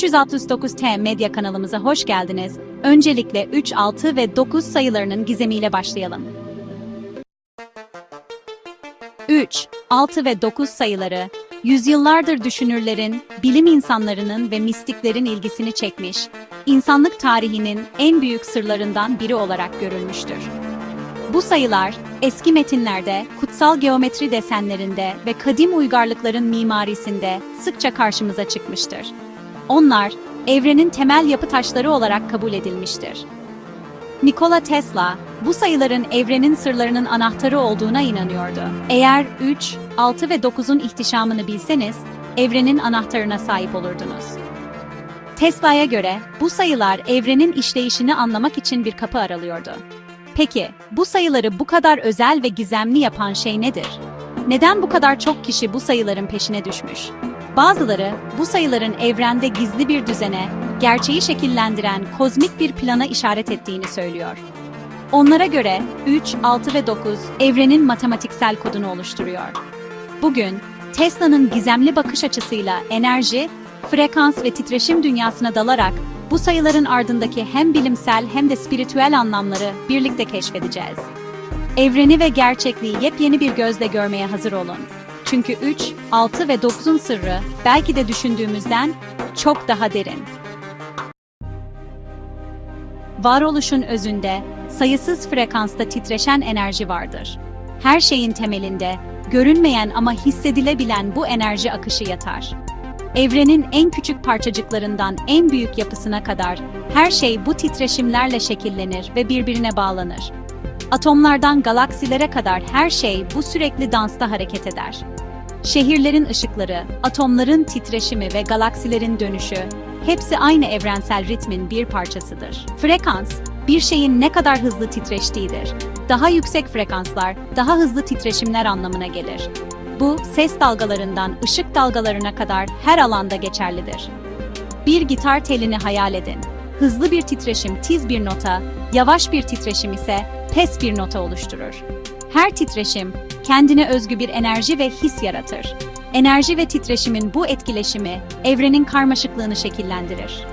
369T Medya kanalımıza hoş geldiniz. Öncelikle 3, 6 ve 9 sayılarının gizemiyle başlayalım. 3, 6 ve 9 sayıları, yüzyıllardır düşünürlerin, bilim insanlarının ve mistiklerin ilgisini çekmiş, insanlık tarihinin en büyük sırlarından biri olarak görülmüştür. Bu sayılar, eski metinlerde, kutsal geometri desenlerinde ve kadim uygarlıkların mimarisinde sıkça karşımıza çıkmıştır. Onlar, evrenin temel yapı taşları olarak kabul edilmiştir. Nikola Tesla, bu sayıların evrenin sırlarının anahtarı olduğuna inanıyordu. Eğer 3, 6 ve 9'un ihtişamını bilseniz, evrenin anahtarına sahip olurdunuz. Tesla'ya göre bu sayılar evrenin işleyişini anlamak için bir kapı aralıyordu. Peki, bu sayıları bu kadar özel ve gizemli yapan şey nedir? Neden bu kadar çok kişi bu sayıların peşine düşmüş? Bazıları, bu sayıların evrende gizli bir düzene, gerçeği şekillendiren kozmik bir plana işaret ettiğini söylüyor. Onlara göre 3, 6 ve 9 evrenin matematiksel kodunu oluşturuyor. Bugün Tesla'nın gizemli bakış açısıyla enerji, frekans ve titreşim dünyasına dalarak bu sayıların ardındaki hem bilimsel hem de spiritüel anlamları birlikte keşfedeceğiz. Evreni ve gerçekliği yepyeni bir gözle görmeye hazır olun. Çünkü 3, 6 ve 9'un sırrı belki de düşündüğümüzden çok daha derin. Varoluşun özünde sayısız frekansta titreşen enerji vardır. Her şeyin temelinde görünmeyen ama hissedilebilen bu enerji akışı yatar. Evrenin en küçük parçacıklarından en büyük yapısına kadar her şey bu titreşimlerle şekillenir ve birbirine bağlanır. Atomlardan galaksilere kadar her şey bu sürekli dansta hareket eder. Şehirlerin ışıkları, atomların titreşimi ve galaksilerin dönüşü hepsi aynı evrensel ritmin bir parçasıdır. Frekans, bir şeyin ne kadar hızlı titreştiğidir. Daha yüksek frekanslar, daha hızlı titreşimler anlamına gelir. Bu, ses dalgalarından ışık dalgalarına kadar her alanda geçerlidir. Bir gitar telini hayal edin. Hızlı bir titreşim tiz bir nota, yavaş bir titreşim ise pes bir nota oluşturur. Her titreşim kendine özgü bir enerji ve his yaratır. Enerji ve titreşimin bu etkileşimi evrenin karmaşıklığını şekillendirir.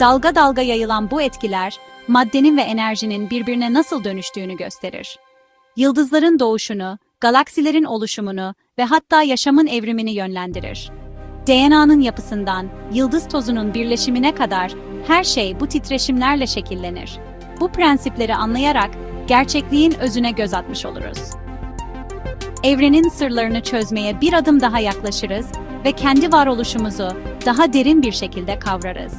Dalga dalga yayılan bu etkiler maddenin ve enerjinin birbirine nasıl dönüştüğünü gösterir. Yıldızların doğuşunu, galaksilerin oluşumunu ve hatta yaşamın evrimini yönlendirir. DNA'nın yapısından yıldız tozunun birleşimine kadar her şey bu titreşimlerle şekillenir. Bu prensipleri anlayarak gerçekliğin özüne göz atmış oluruz. Evrenin sırlarını çözmeye bir adım daha yaklaşırız ve kendi varoluşumuzu daha derin bir şekilde kavrarız.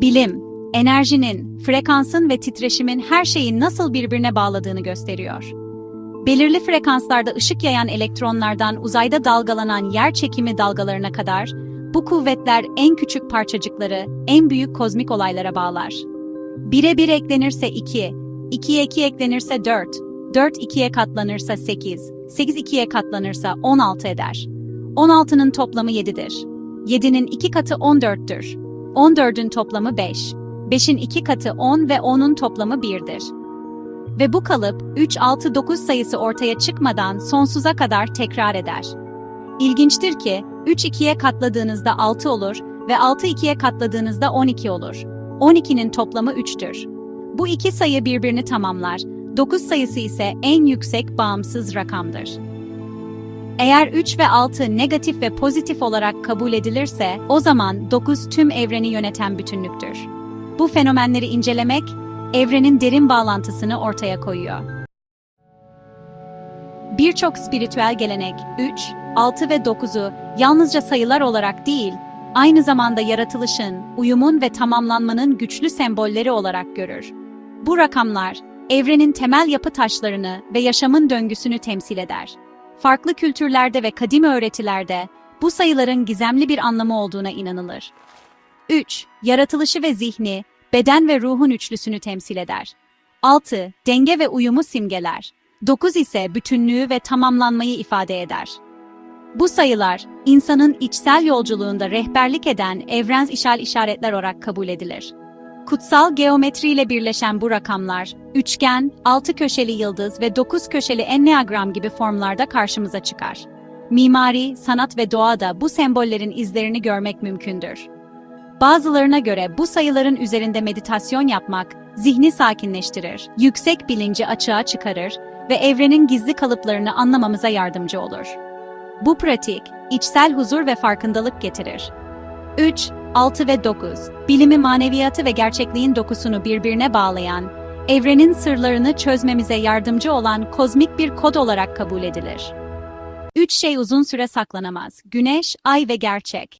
Bilim, enerjinin, frekansın ve titreşimin her şeyi nasıl birbirine bağladığını gösteriyor. Belirli frekanslarda ışık yayan elektronlardan uzayda dalgalanan yer çekimi dalgalarına kadar, bu kuvvetler en küçük parçacıkları en büyük kozmik olaylara bağlar. 1'e 1 eklenirse 2, 2'ye 2 eklenirse 4, 4 2'ye katlanırsa 8, 8 2'ye katlanırsa 16 eder. 16'nın toplamı 7'dir. 7'nin 2 katı 14'tür. 14'ün toplamı 5. 5'in 2 katı 10 ve 10'un toplamı 1'dir. Ve bu kalıp 3, 6, 9 sayısı ortaya çıkmadan sonsuza kadar tekrar eder. İlginçtir ki 3 2'ye katladığınızda 6 olur ve 6 2'ye katladığınızda 12 olur. 12'nin toplamı 3'tür. Bu iki sayı birbirini tamamlar. 9 sayısı ise en yüksek bağımsız rakamdır. Eğer 3 ve 6 negatif ve pozitif olarak kabul edilirse, o zaman 9 tüm evreni yöneten bütünlüktür. Bu fenomenleri incelemek, evrenin derin bağlantısını ortaya koyuyor. Birçok spiritüel gelenek 3, 6 ve 9'u yalnızca sayılar olarak değil, aynı zamanda yaratılışın, uyumun ve tamamlanmanın güçlü sembolleri olarak görür. Bu rakamlar, evrenin temel yapı taşlarını ve yaşamın döngüsünü temsil eder. Farklı kültürlerde ve kadim öğretilerde bu sayıların gizemli bir anlamı olduğuna inanılır. 3. Yaratılışı ve zihni, beden ve ruhun üçlüsünü temsil eder. 6. Denge ve uyumu simgeler. 9 ise bütünlüğü ve tamamlanmayı ifade eder. Bu sayılar, insanın içsel yolculuğunda rehberlik eden evrensel işaretler olarak kabul edilir. Kutsal geometriyle birleşen bu rakamlar, üçgen, altı köşeli yıldız ve dokuz köşeli enneagram gibi formlarda karşımıza çıkar. mimari, sanat ve doğada bu sembollerin izlerini görmek mümkündür. Bazılarına göre bu sayıların üzerinde meditasyon yapmak, zihni sakinleştirir, yüksek bilinci açığa çıkarır ve evrenin gizli kalıplarını anlamamıza yardımcı olur. Bu pratik, içsel huzur ve farkındalık getirir. 3, 6 ve 9, bilimi maneviyatı ve gerçekliğin dokusunu birbirine bağlayan, evrenin sırlarını çözmemize yardımcı olan kozmik bir kod olarak kabul edilir. Üç şey uzun süre saklanamaz. Güneş, ay ve gerçek.